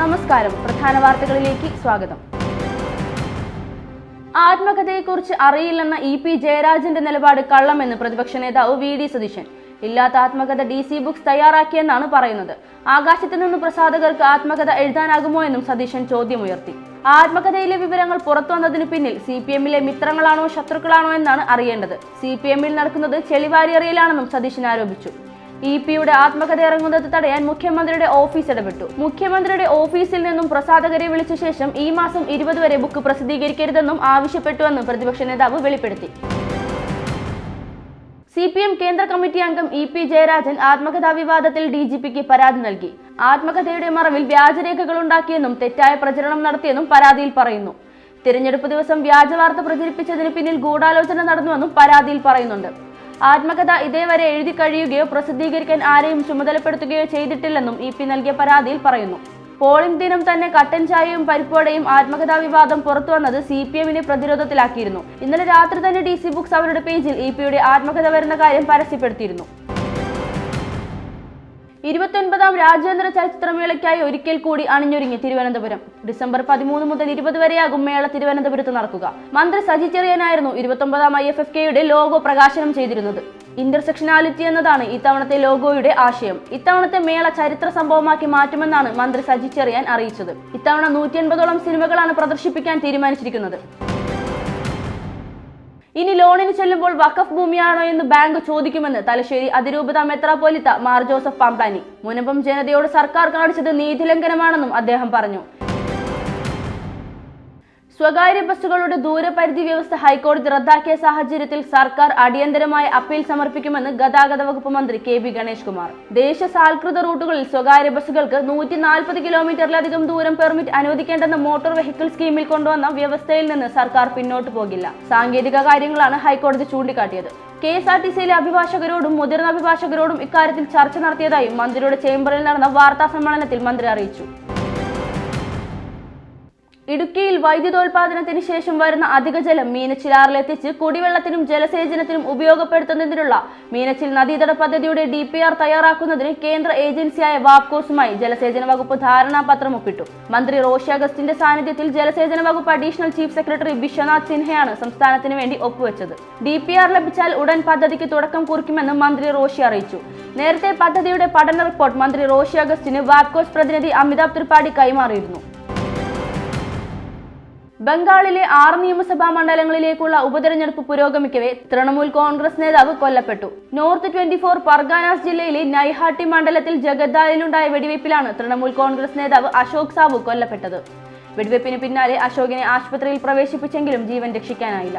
നമസ്കാരം. പ്രധാന വാർത്തകളിലേക്ക് സ്വാഗതം. ആത്മകഥയെക്കുറിച്ച് അറിയില്ലെന്ന ഇ പി ജയരാജന്റെ നിലപാട് കള്ളമെന്ന് പ്രതിപക്ഷ നേതാവ് വി ഡി സതീശൻ. ഇല്ലാത്ത ആത്മകഥ ഡി സി ബുക്സ് തയ്യാറാക്കിയെന്നാണ് പറയുന്നത്. ആകാശത്ത് നിന്ന് പ്രസാധകർക്ക് ആത്മകഥ എഴുതാനാകുമോ എന്നും സതീശൻ ചോദ്യമുയർത്തി. ആത്മകഥയിലെ വിവരങ്ങൾ പുറത്തു വന്നതിന് പിന്നിൽ സി പി എമ്മിലെ മിത്രങ്ങളാണോ ശത്രുക്കളാണോ എന്നാണ് അറിയേണ്ടത്. സി പി എമ്മിൽ നടക്കുന്നത് ചെളിവാരിയറിയലാണെന്നും സതീശൻ ആരോപിച്ചു. ഇ പിയുടെ ആത്മകഥ ഇറങ്ങുന്നത് തടയാൻ മുഖ്യമന്ത്രിയുടെ ഓഫീസ് ഇടപെട്ടു. മുഖ്യമന്ത്രിയുടെ ഓഫീസിൽ നിന്നും പ്രസാധകരെ വിളിച്ച ശേഷം ഈ മാസം ഇരുപത് വരെ ബുക്ക് പ്രസിദ്ധീകരിക്കരുതെന്നും ആവശ്യപ്പെട്ടുവെന്നും പ്രതിപക്ഷ നേതാവ് വെളിപ്പെടുത്തി. സി പി എം കേന്ദ്ര കമ്മിറ്റി അംഗം ഇ പി ജയരാജൻ ആത്മകഥാ വിവാദത്തിൽ ഡി ജി പിക്ക് പരാതി നൽകി. ആത്മകഥയുടെ മറവിൽ വ്യാജരേഖകൾ ഉണ്ടാക്കിയെന്നും തെറ്റായ പ്രചരണം നടത്തിയെന്നും പരാതിയിൽ പറയുന്നു. തിരഞ്ഞെടുപ്പ് ദിവസം വ്യാജവാർത്ത പ്രചരിപ്പിച്ചതിന് പിന്നിൽ ഗൂഢാലോചന നടന്നുവെന്നും പരാതിയിൽ പറയുന്നുണ്ട്. ആത്മകഥ ഇതേവരെ എഴുതി കഴിയുകയോ പ്രസിദ്ധീകരിക്കാൻ ആരെയും ചുമതലപ്പെടുത്തുകയോ ചെയ്തിട്ടില്ലെന്നും ഇ പി നൽകിയ പരാതിയിൽ പറയുന്നു. പോളിംഗ് ദിനം തന്നെ കട്ടൻ ചായയും പരിപ്പോടെയും ആത്മകഥാ വിവാദം പുറത്തു വന്നത് സി പി എമ്മിനെ പ്രതിരോധത്തിലാക്കിയിരുന്നു. ഇന്നലെ രാത്രി തന്നെ ഡി സി ബുക്സ് അവരുടെ പേജിൽ ഇ പിയുടെ ആത്മകഥ വരുന്ന കാര്യം പരസ്യപ്പെടുത്തിയിരുന്നു. ഇരുപത്തൊൻപതാം രാജ്യാന്തര ചലച്ചിത്രമേളയ്ക്കായി ഒരിക്കൽ കൂടി അണിഞ്ഞൊരുങ്ങി തിരുവനന്തപുരം. ഡിസംബർ പതിമൂന്ന് മുതൽ ഇരുപത് വരെയാകും മേള തിരുവനന്തപുരത്ത് നടക്കുക. മന്ത്രി സജി ചെറിയനായിരുന്നു ഇരുപത്തൊമ്പതാം ഐ എഫ് എഫ് കെയുടെ ലോഗോ പ്രകാശനം ചെയ്തിരുന്നത്. ഇന്റർസെക്ഷനാലിറ്റി എന്നതാണ് ഇത്തവണത്തെ ലോഗോയുടെ ആശയം. ഇത്തവണത്തെ മേള ചരിത്ര സംഭവമാക്കി മാറ്റുമെന്നാണ് മന്ത്രി സജി ചെറിയാൻ അറിയിച്ചത്. ഇത്തവണ നൂറ്റി എൺപതോളം സിനിമകളാണ് പ്രദർശിപ്പിക്കാൻ തീരുമാനിച്ചിരിക്കുന്നത്. ഇനി ലോണിന് ചെല്ലുമ്പോൾ വഖഫ് ഭൂമിയാണോ എന്ന് ബാങ്ക് ചോദിക്കുമെന്ന് തലശ്ശേരി അതിരൂപത മെത്രാപ്പൊലിത്ത മാർ ജോസഫ് പാമ്പാനി മുനമ്പം ജനതയോട് സർക്കാർ കാണിച്ചത് നീതി ലംഘനമാണെന്നും അദ്ദേഹം പറഞ്ഞു. സ്വകാര്യ ബസ്സുകളുടെ ദൂരപരിധി വ്യവസ്ഥ ഹൈക്കോടതി റദ്ദാക്കിയ സാഹചര്യത്തിൽ സർക്കാർ അടിയന്തരമായ അപ്പീൽ സമർപ്പിക്കുമെന്ന് ഗതാഗത വകുപ്പ് മന്ത്രി കെ ബി ഗണേഷ് കുമാർ ദേശസാൽകൃത റൂട്ടുകളിൽ സ്വകാര്യ ബസ്സുകൾക്ക് നൂറ്റി നാൽപ്പത് കിലോമീറ്ററിലധികം ദൂരം പെർമിറ്റ് അനുവദിക്കേണ്ടെന്ന മോട്ടോർ വെഹിക്കിൾ സ്കീമിൽ കൊണ്ടുവന്ന വ്യവസ്ഥയിൽ നിന്ന് സർക്കാർ പിന്നോട്ട് പോകില്ല. സാങ്കേതിക കാര്യങ്ങളാണ് ഹൈക്കോടതി ചൂണ്ടിക്കാട്ടിയത്. കെ എസ് ആർ ടി സിയിലെ അഭിഭാഷകരോടും മുതിർന്ന അഭിഭാഷകരോടും ഇക്കാര്യത്തിൽ ചർച്ച നടത്തിയതായും മന്ത്രിയുടെ ചേംബറിൽ നടന്ന വാർത്താ സമ്മേളനത്തിൽ മന്ത്രി അറിയിച്ചു. ഇടുക്കിയിൽ വൈദ്യുതോൽപാദനത്തിന് ശേഷം വരുന്ന അധിക ജലം മീനച്ചിലാറിലെത്തിച്ച് കുടിവെള്ളത്തിനും ജലസേചനത്തിനും ഉപയോഗപ്പെടുത്തുന്നതിനുള്ള മീനച്ചിൽ നദീതട പദ്ധതിയുടെ ഡി പി ആർ തയ്യാറാക്കുന്നതിന് കേന്ദ്ര ഏജൻസിയായ വാപ്കോസുമായി ജലസേചന വകുപ്പ് ധാരണാപത്രം ഒപ്പിട്ടു. മന്ത്രി റോഷി അഗസ്റ്റിന്റെ സാന്നിധ്യത്തിൽ ജലസേചന വകുപ്പ് അഡീഷണൽ ചീഫ് സെക്രട്ടറി വിശ്വനാഥ് സിൻഹയാണ് സംസ്ഥാനത്തിന് വേണ്ടി ഒപ്പുവെച്ചത്. ഡി പി ആർ ലഭിച്ചാൽ ഉടൻ പദ്ധതിക്ക് തുടക്കം കുറിക്കുമെന്ന് മന്ത്രി റോഷി അറിയിച്ചു. നേരത്തെ പദ്ധതിയുടെ പഠന റിപ്പോർട്ട് മന്ത്രി റോഷി അഗസ്റ്റിന് വാപ്കോസ് പ്രതിനിധി അമിതാഭ് ത്രിപാഠി കൈമാറിയിരുന്നു. ബംഗാളിലെ ആറ് നിയമസഭാ മണ്ഡലങ്ങളിലേക്കുള്ള ഉപതെരഞ്ഞെടുപ്പ് പുരോഗമിക്കവേ തൃണമൂൽ കോൺഗ്രസ് നേതാവ് കൊല്ലപ്പെട്ടു. നോർത്ത് ട്വന്റി ഫോർ പർഗാനാസ് ജില്ലയിലെ നൈഹാട്ടി മണ്ഡലത്തിൽ ജഗദ്ദാലിലുണ്ടായ വെടിവയ്പ്പിലാണ് തൃണമൂൽ കോൺഗ്രസ് നേതാവ് അശോക് സാബു കൊല്ലപ്പെട്ടത്. വെടിവയ്പ്പിന് പിന്നാലെ അശോകിനെ ആശുപത്രിയിൽ പ്രവേശിപ്പിച്ചെങ്കിലും ജീവൻ രക്ഷിക്കാനായില്ല.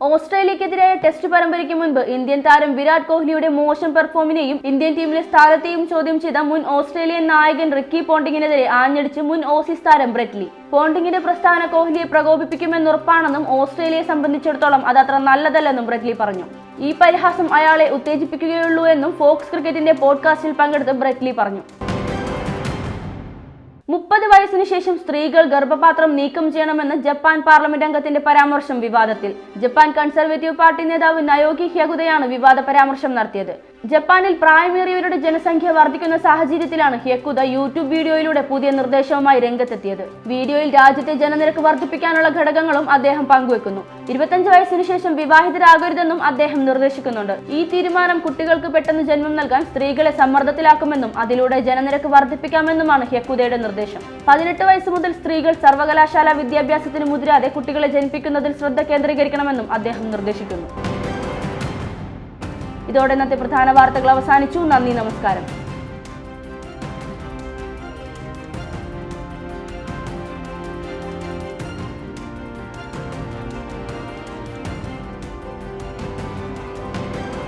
ഓസ്ട്രേലിയക്കെതിരായ ടെസ്റ്റ് പരമ്പരയ്ക്ക് മുൻപ് ഇന്ത്യൻ താരം വിരാട് കോഹ്ലിയുടെ മോശം പെർഫോമിനെയും ഇന്ത്യൻ ടീമിലെ സ്ഥാനത്തെയും ചോദ്യം ചെയ്ത മുൻ ഓസ്ട്രേലിയൻ നായകൻ റിക്കി പോണ്ടിങ്ങിനെതിരെ ആഞ്ഞടിച്ച് മുൻ ഓസീസ് താരം ബ്രെറ്റ്ലി. പോണ്ടിങ്ങിന്റെ പ്രസ്താവന കോഹ്ലിയെ പ്രകോപിപ്പിക്കുമെന്നുറപ്പാണെന്നും ഓസ്ട്രേലിയയെ സംബന്ധിച്ചിടത്തോളം അതത്ര നല്ലതല്ലെന്നും ബ്രെറ്റ്ലി പറഞ്ഞു. ഈ പരിഹാസം അയാളെ ഉത്തേജിപ്പിക്കുകയുള്ളൂ എന്നും ഫോക്സ് ക്രിക്കറ്റിന്റെ പോഡ്കാസ്റ്റിൽ പങ്കെടുത്ത് ബ്രെറ്റ്ലി പറഞ്ഞു. മുപ്പത് വയസ്സിന് ശേഷം സ്ത്രീകൾ ഗർഭപാത്രം നീക്കം ചെയ്യണമെന്ന് ജപ്പാൻ പാർലമെന്റ് അംഗത്തിന്റെ പരാമർശം വിവാദത്തിൽ. ജപ്പാൻ കൺസർവേറ്റീവ് പാർട്ടി നേതാവ് നയോഗി ഹ്യഗുദയാണ് വിവാദ പരാമർശം നടത്തിയത്. ജപ്പാനിൽ പ്രായമേറിയവരുടെ ജനസംഖ്യ വർദ്ധിക്കുന്ന സാഹചര്യത്തിലാണ് ഹെക്കുദ യൂട്യൂബ് വീഡിയോയിലൂടെ പുതിയ നിർദ്ദേശവുമായി രംഗത്തെത്തിയത്. വീഡിയോയിൽ രാജ്യത്തെ ജനനിരക്ക് വർദ്ധിപ്പിക്കാനുള്ള ഘടകങ്ങളും അദ്ദേഹം പങ്കുവെക്കുന്നു. ഇരുപത്തഞ്ച് വയസ്സിന് ശേഷം വിവാഹിതരാകരുതെന്നും അദ്ദേഹം നിർദ്ദേശിക്കുന്നുണ്ട്. ഈ തീരുമാനം കുട്ടികൾക്ക് പെട്ടെന്ന് ജന്മം നൽകാൻ സ്ത്രീകളെ സമ്മർദ്ദത്തിലാക്കുമെന്നും അതിലൂടെ ജനനിരക്ക് വർദ്ധിപ്പിക്കാമെന്നുമാണ് ഹെക്കുദയുടെ നിർദ്ദേശം. പതിനെട്ട് വയസ്സ് മുതൽ സ്ത്രീകൾ സർവകലാശാല വിദ്യാഭ്യാസത്തിന് മുതിരാതെ കുട്ടികളെ ജനിപ്പിക്കുന്നതിൽ ശ്രദ്ധ കേന്ദ്രീകരിക്കണമെന്നും അദ്ദേഹം നിർദ്ദേശിക്കുന്നു. ഇതോടെ ഇന്നത്തെ പ്രധാന വാർത്തകൾ അവസാനിച്ചു. നന്ദി നമസ്കാരം.